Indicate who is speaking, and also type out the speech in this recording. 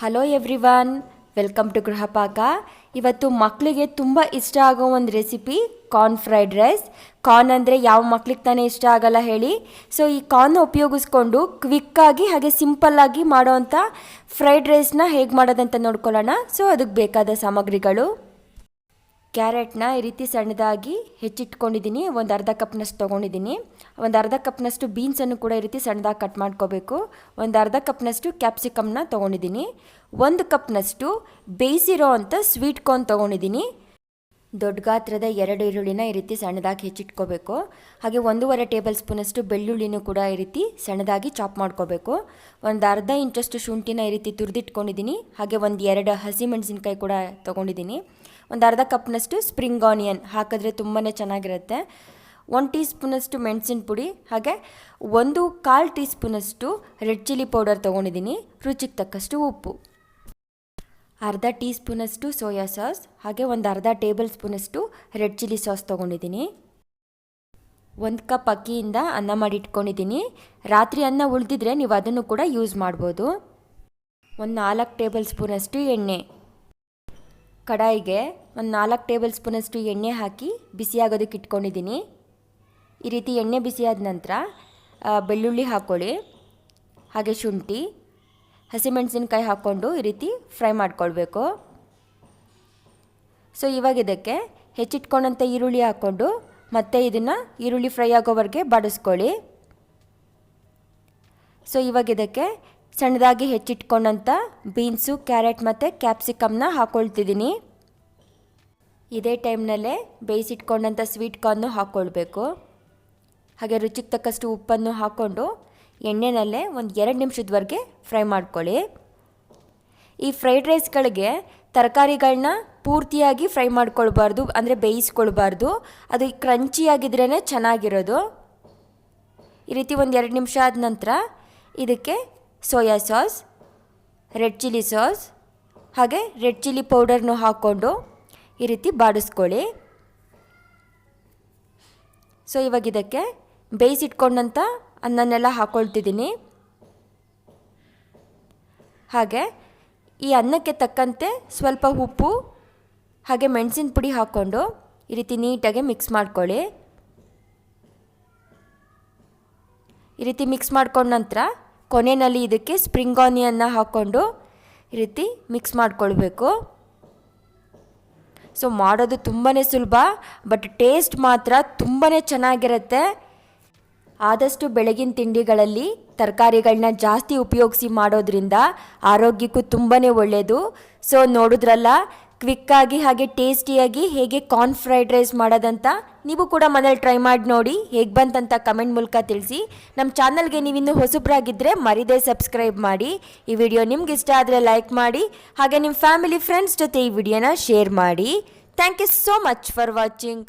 Speaker 1: Hello everyone welcome to Gruhapaka ಇವತ್ತು ಮಕ್ಕಳಿಗೆ ತುಂಬ ಇಷ್ಟ ಆಗೋ ಒಂದು recipe corn fried rice corn ಅಂದರೆ ಯಾವ ಮಕ್ಳಿಗೆ ತಾನೇ ಇಷ್ಟ ಆಗಲ್ಲ ಹೇಳಿ. ಸೊ ಈ ಕಾರ್ನ್ ಉಪಯೋಗಿಸ್ಕೊಂಡು ಕ್ವಿಕ್ಕಾಗಿ ಹಾಗೆ ಸಿಂಪಲ್ಲಾಗಿ ಮಾಡೋವಂಥ ಫ್ರೈಡ್ ರೈಸ್ನ ಹೇಗೆ ಮಾಡೋದಂತ ನೋಡ್ಕೊಳ್ಳೋಣ. ಸೊ ಅದಕ್ಕೆ ಬೇಕಾದ ಸಾಮಗ್ರಿಗಳು. ಕ್ಯಾರೆಟ್ನ ಈ ರೀತಿ ಸಣ್ಣದಾಗಿ ಹೆಚ್ಚಿಟ್ಕೊಂಡಿದ್ದೀನಿ. ಒಂದು ಅರ್ಧ ಕಪ್ನಷ್ಟು ತೊಗೊಂಡಿದ್ದೀನಿ. ಒಂದು ಅರ್ಧ ಕಪ್ನಷ್ಟು ಬೀನ್ಸನ್ನು ಕೂಡ ಈ ರೀತಿ ಸಣ್ಣದಾಗಿ ಕಟ್ ಮಾಡ್ಕೋಬೇಕು. ಒಂದು ಅರ್ಧ ಕಪ್ನಷ್ಟು ಕ್ಯಾಪ್ಸಿಕಮ್ನ ತೊಗೊಂಡಿದ್ದೀನಿ. ಒಂದು ಕಪ್ನಷ್ಟು ಬೇಯಿಸಿರೋ ಅಂಥ ಸ್ವೀಟ್ ಕಾರ್ನ್ ತೊಗೊಂಡಿದ್ದೀನಿ. ದೊಡ್ಡ ಗಾತ್ರದ ಎರಡು ಈರುಳ್ಳಿನ ಈ ರೀತಿ ಸಣ್ಣದಾಗಿ ಹೆಚ್ಚಿಟ್ಕೋಬೇಕು. ಹಾಗೆ ಒಂದೂವರೆ ಟೇಬಲ್ ಸ್ಪೂನಷ್ಟು ಬೆಳ್ಳುಳ್ಳಿನೂ ಕೂಡ ಈ ರೀತಿ ಸಣ್ಣದಾಗಿ ಚಾಪ್ ಮಾಡ್ಕೋಬೇಕು. ಒಂದು ಅರ್ಧ ಇಂಚಷ್ಟು ಶುಂಠಿನ ಈ ರೀತಿ ತುರಿದಿಟ್ಕೊಂಡಿದ್ದೀನಿ. ಹಾಗೆ ಒಂದು ಎರಡು ಹಸಿಮೆಣಸಿನ್ಕಾಯಿ ಕೂಡ ತೊಗೊಂಡಿದ್ದೀನಿ. ಒಂದು ಅರ್ಧ ಕಪ್ನಷ್ಟು ಸ್ಪ್ರಿಂಗ್ ಆನಿಯನ್ ಹಾಕಿದ್ರೆ ತುಂಬಾ ಚೆನ್ನಾಗಿರುತ್ತೆ. ಒಂದು ಟೀ ಸ್ಪೂನಷ್ಟು ಮೆಣಸಿನ ಪುಡಿ, ಹಾಗೆ ಒಂದು ಕಾಲು ಟೀ ಸ್ಪೂನಷ್ಟು ರೆಡ್ ಚಿಲ್ಲಿ ಪೌಡರ್ ತೊಗೊಂಡಿದ್ದೀನಿ, ರುಚಿಗೆ ತಕ್ಕಷ್ಟು ಉಪ್ಪು. ಅರ್ಧ ಟೀ ಸ್ಪೂನಷ್ಟು ಸೋಯಾ ಸಾಸ್, ಹಾಗೆ ಒಂದು ಅರ್ಧ ಟೇಬಲ್ ಸ್ಪೂನಷ್ಟು ರೆಡ್ ಚಿಲ್ಲಿ ಸಾಸ್ ತೊಗೊಂಡಿದ್ದೀನಿ. ಒಂದು ಕಪ್ ಅಕ್ಕಿಯಿಂದ ಅನ್ನ ಮಾಡಿ ಇಟ್ಕೊಂಡಿದ್ದೀನಿ. ರಾತ್ರಿ ಅನ್ನ ಉಳಿದಿದ್ರೆ ನೀವು ಅದನ್ನು ಕೂಡ ಯೂಸ್ ಮಾಡ್ಬೋದು. ಒಂದು ನಾಲ್ಕು ಟೇಬಲ್ ಸ್ಪೂನಷ್ಟು ಎಣ್ಣೆ. ಕಡಾಯಿಗೆ ಒಂದು ನಾಲ್ಕು ಟೇಬಲ್ ಸ್ಪೂನಷ್ಟು ಎಣ್ಣೆ ಹಾಕಿ ಬಿಸಿಯಾಗೋದಕ್ಕೆ ಇಟ್ಕೊಂಡಿದ್ದೀನಿ. ಈ ರೀತಿ ಎಣ್ಣೆ ಬಿಸಿಯಾದ ನಂತರ ಬೆಳ್ಳುಳ್ಳಿ ಹಾಕ್ಕೊಳ್ಳಿ ಹಾಗೆ ಶುಂಠಿ, ಹಸಿಮೆಣಸಿನ್ಕಾಯಿ ಹಾಕ್ಕೊಂಡು ಈ ರೀತಿ ಫ್ರೈ ಮಾಡ್ಕೊಳ್ಬೇಕು. ಸೊ ಇವಾಗ ಇದಕ್ಕೆ ಹೆಚ್ಚಿಟ್ಕೊಂಡಂಥ ಈರುಳ್ಳಿ ಹಾಕ್ಕೊಂಡು ಮತ್ತೆ ಇದನ್ನು ಈರುಳ್ಳಿ ಫ್ರೈ ಆಗೋವರೆಗೆ ಬಾಡಿಸ್ಕೊಳ್ಳಿ. ಸೊ ಇವಾಗ ಇದಕ್ಕೆ ಸಣ್ಣದಾಗಿ ಹೆಚ್ಚಿಟ್ಕೊಂಡಂಥ ಬೀನ್ಸು, ಕ್ಯಾರೆಟ್ ಮತ್ತು ಕ್ಯಾಪ್ಸಿಕಮ್ನ ಹಾಕ್ಕೊಳ್ತಿದ್ದೀನಿ ಇದೇ ಟೈಮ್ನಲ್ಲೇ ಬೇಯಿಸಿಟ್ಕೊಂಡಂಥ ಸ್ವೀಟ್ ಕಾರ್ನು ಹಾಕ್ಕೊಳ್ಬೇಕು ಹಾಗೆ ರುಚಿಗೆ ತಕ್ಕಷ್ಟು ಉಪ್ಪನ್ನು ಹಾಕ್ಕೊಂಡು ಎಣ್ಣೆನಲ್ಲೇ ಒಂದು ಎರಡು ನಿಮಿಷದವರೆಗೆ ಫ್ರೈ ಮಾಡ್ಕೊಳ್ಳಿ. ಈ ಫ್ರೈಡ್ ರೈಸ್ಗಳಿಗೆ ತರಕಾರಿಗಳನ್ನ ಪೂರ್ತಿಯಾಗಿ ಫ್ರೈ ಮಾಡ್ಕೊಳ್ಬಾರ್ದು, ಅಂದರೆ ಬೇಯಿಸ್ಕೊಳ್ಬಾರ್ದು. ಅದು ಕ್ರಂಚಿಯಾಗಿದ್ರೇ ಚೆನ್ನಾಗಿರೋದು. ಈ ರೀತಿ ಒಂದು ಎರಡು ನಿಮಿಷ ಆದ ನಂತರ ಇದಕ್ಕೆ soya sauce, red chilli sauce, ಹಾಗೆ ರೆಡ್ ಚಿಲ್ಲಿ ಪೌಡರ್ನು ಹಾಕ್ಕೊಂಡು ಈ ರೀತಿ ಬಾಡಿಸ್ಕೊಳ್ಳಿ. ಸೊ ಇವಾಗ ಇದಕ್ಕೆ ಬೇಯಿಸಿಟ್ಕೊಂಡಂಥ ಅನ್ನನೆಲ್ಲ ಹಾಕ್ಕೊಳ್ತಿದ್ದೀನಿ ಹಾಗೆ ಈ ಅನ್ನಕ್ಕೆ ತಕ್ಕಂತೆ ಸ್ವಲ್ಪ ಉಪ್ಪು, ಹಾಗೆ ಮೆಣಸಿನ ಪುಡಿ ಹಾಕ್ಕೊಂಡು ಈ ರೀತಿ ನೀಟಾಗಿ ಮಿಕ್ಸ್ ಮಾಡ್ಕೊಳ್ಳಿ. ಈ ರೀತಿ ಮಿಕ್ಸ್ ಮಾಡ್ಕೊಂಡ ನಂತರ ಕೊನೆಯಲ್ಲಿ ಇದಕ್ಕೆ ಸ್ಪ್ರಿಂಗ್ ಆನಿಯನ್ನ ಹಾಕ್ಕೊಂಡು ಈ ರೀತಿ ಮಿಕ್ಸ್ ಮಾಡ್ಕೊಳ್ಬೇಕು. ಸೊ ಮಾಡೋದು ತುಂಬಾ ಸುಲಭ ಬಟ್ ಟೇಸ್ಟ್ ಮಾತ್ರ ತುಂಬಾ ಚೆನ್ನಾಗಿರುತ್ತೆ. ಆದಷ್ಟು ಬೆಳಗಿನ ತಿಂಡಿಗಳಲ್ಲಿ ತರಕಾರಿಗಳನ್ನ ಜಾಸ್ತಿ ಉಪಯೋಗಿಸಿ ಮಾಡೋದ್ರಿಂದ ಆರೋಗ್ಯಕ್ಕೂ ತುಂಬಾ ಒಳ್ಳೆಯದು ಸೊ ನೋಡಿದ್ರಲ್ಲ ಕ್ವಿಕ್ಕಾಗಿ ಹಾಗೆ ಟೇಸ್ಟಿಯಾಗಿ ಹೇಗೆ ಕಾರ್ನ್ ಫ್ರೈಡ್ ರೈಸ್ ಮಾಡೋದಂತ ನೀವು ಕೂಡ ಮನೇಲಿ ಟ್ರೈ ಮಾಡಿ ನೋಡಿ, ಹೇಗೆ ಬಂತಂತ ಕಮೆಂಟ್ ಮೂಲಕ ತಿಳಿಸಿ. ನಮ್ಮ ಚಾನಲ್ಗೆ ನೀವಿನ್ನೂ ಹೊಸಬ್ರಾಗಿದ್ದರೆ ಮರಿದೇ ಸಬ್ಸ್ಕ್ರೈಬ್ ಮಾಡಿ. ಈ ವಿಡಿಯೋ ನಿಮ್ಗೆ ಇಷ್ಟ ಆದರೆ ಲೈಕ್ ಮಾಡಿ, ಹಾಗೆ ನಿಮ್ಮ ಫ್ಯಾಮಿಲಿ ಫ್ರೆಂಡ್ಸ್ ಜೊತೆ ಈ ವಿಡಿಯೋನ ಶೇರ್ ಮಾಡಿ. Thank you so much for watching